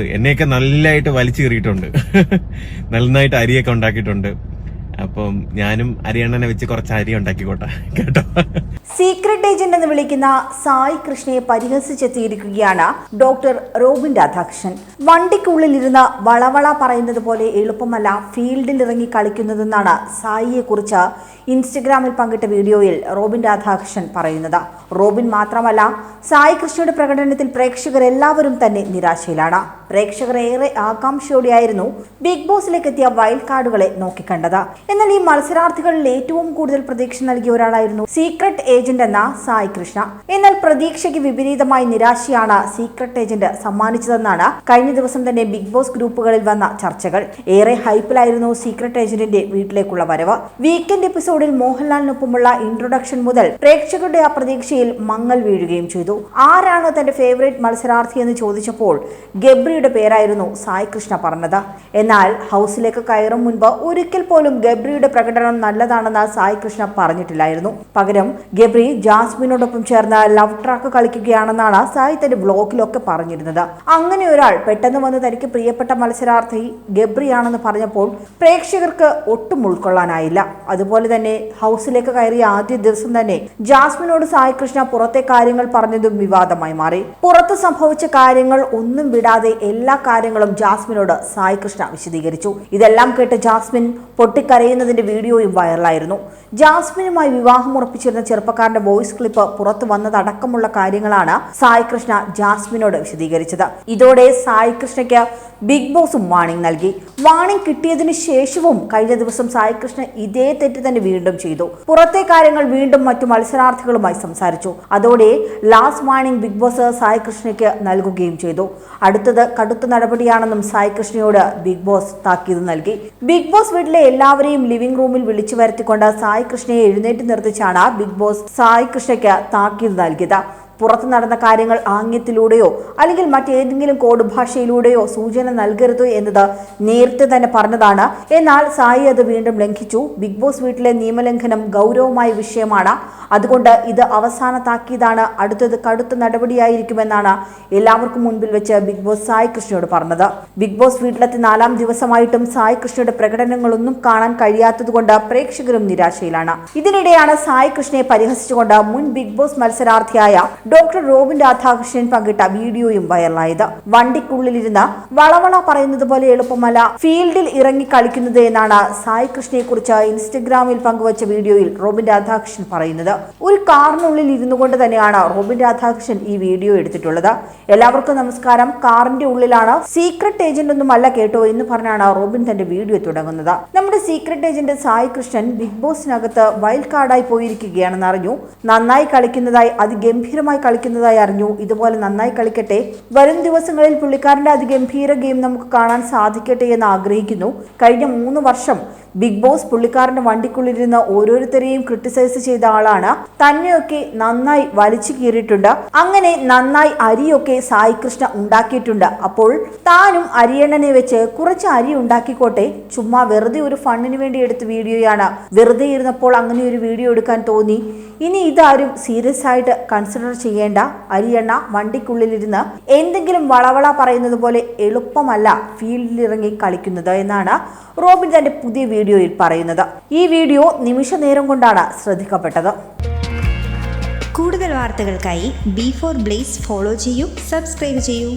എന്നെയൊക്കെ നല്ലതായിട്ട് വലിച്ചു കീറിയിട്ടുണ്ട്. നന്നായിട്ട് അരിയൊക്കെ ഉണ്ടാക്കിയിട്ടുണ്ട്. അപ്പം ഞാനും അരിയണ്ണനെ വെച്ച് കുറച്ച് അരി ഉണ്ടാക്കിക്കോട്ടെ. കേട്ടോ? സീക്രട്ട് ഏജന്റ് എന്ന് വിളിക്കുന്ന സായി കൃഷ്ണയെ പരിഹസിച്ചെത്തിയിരിക്കുകയാണ് ഡോക്ടർ റോബിൻ രാധാകൃഷ്ണൻ. വണ്ടിക്കുള്ളിലിരുന്ന് വളവള പറയുന്നത് പോലെ എളുപ്പമല്ല ഫീൽഡിൽ ഇറങ്ങി കളിക്കുന്നതെന്നാണ് സായിയെ കുറിച്ച് ഇൻസ്റ്റഗ്രാമിൽ പങ്കിട്ട വീഡിയോയിൽ റോബിൻ രാധാകൃഷ്ണൻ പറയുന്നത്. റോബിൻ മാത്രമല്ല സായി കൃഷ്ണയുടെ പ്രകടനത്തിൽ പ്രേക്ഷകരെല്ലാവരും തന്നെ നിരാശയിലാണ്. പ്രേക്ഷകർ ഏറെ ആകാംക്ഷയോടെയായിരുന്നു ബിഗ് ബോസിലേക്ക് എത്തിയ വൈൽഡ് കാർഡുകളെ നോക്കിക്കണ്ടത്. എന്നാൽ ഈ മത്സരാർത്ഥികളിൽ ഏറ്റവും കൂടുതൽ പ്രതീക്ഷ നൽകിയ ഒരാളായിരുന്നു സീക്രട്ട് ഏജന്റ് എന്ന സായി കൃഷ്ണ. എന്നാൽ പ്രതീക്ഷയ്ക്ക് വിപരീതമായി നിരാശയാണ് സീക്രട്ട് ഏജന്റ് സമ്മാനിച്ചതെന്നാണ് കഴിഞ്ഞ ദിവസം തന്നെ ബിഗ് ബോസ് ഗ്രൂപ്പുകളിൽ വന്ന ചർച്ചകൾ. ഏറെ ഹൈപ്പിലായിരുന്നു സീക്രട്ട് ഏജന്റിന്റെ വീട്ടിലേക്കുള്ള വരവ്. വീക്കെൻഡ് എപ്പിസോഡിൽ മോഹൻലാലിനൊപ്പമുള്ള ഇൻട്രൊഡക്ഷൻ മുതൽ പ്രേക്ഷകരുടെ ആ പ്രതീക്ഷയിൽ മങ്ങൽ വീഴുകയും ചെയ്തു. ആരാണ് തന്റെ ഫേവറേറ്റ് മത്സരാർത്ഥി എന്ന് ചോദിച്ചപ്പോൾ ഗബ്രിയുടെ പേരായിരുന്നു സായി കൃഷ്ണ പറഞ്ഞത്. എന്നാൽ ഹൗസിലേക്ക് കയറും മുൻപ് ഒരിക്കൽ പോലും ഗബ്രിയുടെ പ്രകടനം നല്ലതാണെന്ന് സായി കൃഷ്ണ പറഞ്ഞിട്ടില്ലായിരുന്നു. പകരം ഗബ്രി ജാസ്മിനോടൊപ്പം ചേർന്ന് ലവ് ട്രാക്ക് കളിക്കുകയാണെന്നാണ് സായി തന്റെ വ്ലോഗിലൊക്കെ പറഞ്ഞിരുന്നത്. അങ്ങനെ ഒരാൾ പെട്ടെന്ന് വന്ന് തനിക്ക് പ്രിയപ്പെട്ട മത്സരാർത്ഥി ഗബ്രിയാണെന്ന് പറഞ്ഞപ്പോൾ പ്രേക്ഷകർക്ക് ഒട്ടും ഉൾക്കൊള്ളാനായില്ല. അതുപോലെ തന്നെ ഹൗസിലേക്ക് കയറിയ ആദ്യ ദിവസം തന്നെ ജാസ്മിനോട് സായി കൃഷ്ണ പുറത്തെ കാര്യങ്ങൾ പറഞ്ഞതും വിവാദമായി മാറി. പുറത്ത് സംഭവിച്ച കാര്യങ്ങൾ ഒന്നും വിടാതെ എല്ലാ കാര്യങ്ങളും ജാസ്മിനോട് സായി കൃഷ്ണ വിശദീകരിച്ചു. ഇതെല്ലാം കേട്ട് ജാസ്മിൻ പൊട്ടിക്കരയുന്നതിന്റെ വീഡിയോയും വൈറലായിരുന്നു ജാസ്മിനുമായി വിവാഹം ഉറപ്പിച്ചിരുന്ന ചെറുപ്പക്കാരന്റെ വോയിസ് ക്ലിപ്പ് പുറത്തു വന്നതടക്കമുള്ള കാര്യങ്ങളാണ് സായി കൃഷ്ണ ജാസ്മിനോട് വിശദീകരിച്ചത്. ഇതോടെ സായി കൃഷ്ണയ്ക്ക് ബിഗ് ബോസും വാണിംഗ് നൽകി. വാണിംഗ് കിട്ടിയതിനു ശേഷവും കഴിഞ്ഞ ദിവസം സായി കൃഷ്ണ ഇതേ തെറ്റ് തന്നെ വീണ്ടും ചെയ്തു. പുറത്തെ കാര്യങ്ങൾ വീണ്ടും മറ്റു മത്സരാർത്ഥികളുമായി സംസാരിച്ചു. അതോടെ last warning Big Boss Sai കൃഷ്ണയ്ക്ക് നൽകുകയും ചെയ്തു. അടുത്തത് കടുത്ത നടപടിയാണെന്നും സായി കൃഷ്ണയോട് ബിഗ് ബോസ് താക്കീത് നൽകി. ബിഗ് ബോസ് വീട്ടിലെ എല്ലാവരെയും ലിവിംഗ് റൂമിൽ വിളിച്ചു വരുത്തിക്കൊണ്ട് സായി കൃഷ്ണയെ എഴുന്നേറ്റ് നിർത്തിച്ചാണ് ബിഗ് ബോസ് സായി കൃഷ്ണയ്ക്ക് താക്കീത് നൽകിയത്. പുറത്തു നടന്ന കാര്യങ്ങൾ ആംഗ്യത്തിലൂടെയോ അല്ലെങ്കിൽ മറ്റേതെങ്കിലും കോഡ് ഭാഷയിലൂടെയോ സൂചന നൽകരുത് എന്നത് നേരത്തെ തന്നെ പറഞ്ഞതാണ്. എന്നാൽ സായി അത് വീണ്ടും ലംഘിച്ചു. ബിഗ് ബോസ് വീട്ടിലെ നിയമലംഘനം ഗൗരവമായ വിഷയമാണ്. അതുകൊണ്ട് ഇത് അവസാനത്താക്കിയതാണ്. അടുത്തത് കടുത്ത നടപടിയായിരിക്കുമെന്നാണ് എല്ലാവർക്കും മുൻപിൽ വെച്ച് ബിഗ് ബോസ് സായി കൃഷ്ണയോട് പറഞ്ഞത്. ബിഗ് ബോസ് വീട്ടിലെത്തി നാലാം ദിവസമായിട്ടും സായി കൃഷ്ണയുടെ പ്രകടനങ്ങളൊന്നും കാണാൻ കഴിയാത്തതുകൊണ്ട് പ്രേക്ഷകരും നിരാശയിലാണ്. ഇതിനിടെയാണ് സായി കൃഷ്ണയെ പരിഹസിച്ചുകൊണ്ട് മുൻ ബിഗ് ബോസ് മത്സരാർത്ഥിയായ ഡോക്ടർ റോബിൻ രാധാകൃഷ്ണൻ പങ്കിട്ട വീഡിയോയും വൈറലായത്. വണ്ടിക്കുള്ളിലിരുന്ന് വളവള പറയുന്നത് പോലെ എളുപ്പമല്ല. ഫീൽഡിൽ ഇറങ്ങി കളിക്കുന്നത് എന്നാണ് സായി കൃഷ്ണയെ കുറിച്ച് ഇൻസ്റ്റഗ്രാമിൽ പങ്കുവച്ച വീഡിയോയിൽ റോബിൻ രാധാകൃഷ്ണൻ പറയുന്നത്. ഒരു കാറിനുള്ളിൽ ഇരുന്നു കൊണ്ട് തന്നെയാണ് റോബിൻ രാധാകൃഷ്ണൻ ഈ വീഡിയോ എടുത്തിട്ടുള്ളത്. എല്ലാവർക്കും നമസ്കാരം. കാറിന്റെ ഉള്ളിലാണ് സീക്രട്ട് ഏജന്റ് ഒന്നുമല്ല കേട്ടോ എന്ന് പറഞ്ഞാണ് റോബിൻ തന്റെ വീഡിയോ തുടങ്ങുന്നത്. നമ്മുടെ secret agent Sai Krishnan big ബോസിനകത്ത് wild കാർഡായി പോയിരിക്കുകയാണെന്ന് അറിഞ്ഞു. നന്നായി കളിക്കുന്നതായി അതിഗംഭീരമായി കളിക്കുന്നതായി അറിഞ്ഞു. ഇതുപോലെ നന്നായി കളിക്കട്ടെ. വരും ദിവസങ്ങളിൽ പുള്ളിക്കാരന്റെ അതിഗംഭീര ഗെയിം നമുക്ക് കാണാൻ സാധിക്കട്ടെ എന്ന് ആഗ്രഹിക്കുന്നു. കഴിഞ്ഞ മൂന്ന് വർഷം ബിഗ് ബോസ് പുള്ളിക്കാരന്റെ വണ്ടിക്കുള്ളിരുന്ന ഓരോരുത്തരെയും ക്രിട്ടിസൈസ് ചെയ്ത ആളാണ്. തന്നെയൊക്കെ നന്നായി വലിച്ചു കീറിയിട്ടുണ്ട്. അങ്ങനെ നന്നായി അരിയൊക്കെ സായി കൃഷ്ണ ഉണ്ടാക്കിയിട്ടുണ്ട്. അപ്പോൾ താനും അരിയണ്ണനെ വെച്ച് കുറച്ച് അരി ഉണ്ടാക്കിക്കോട്ടെ. ചുമ്മാ വെറുതെ ഒരു ഫണ്ണിന് വേണ്ടി എടുത്ത വീഡിയോയാണ്. വെറുതെ ഇരുന്നപ്പോൾ അങ്ങനെ ഒരു വീഡിയോ എടുക്കാൻ തോന്നി. ഇനി ഇതാരും സീരിയസ് ആയിട്ട് കൺസിഡർ ചെയ്യേണ്ട. അരിയണ്ണ വണ്ടിക്കുള്ളിലിരുന്ന് എന്തെങ്കിലും വളവള പറയുന്നത് പോലെ എളുപ്പമല്ല ഫീൽഡിലിറങ്ങി കളിക്കുന്നത് എന്നാണ് റോബിൻ തന്റെ പുതിയ വീഡിയോയിൽ പറയുന്നത്. ഈ വീഡിയോ നിമിഷ നേരം കൊണ്ടാണ് ശ്രദ്ധിക്കപ്പെട്ടത്. കൂടുതൽ വാർത്തകൾക്കായി ബി ഫോർ ബ്ലേസ് ഫോളോ ചെയ്യൂ സബ്സ്ക്രൈബ് ചെയ്യൂ.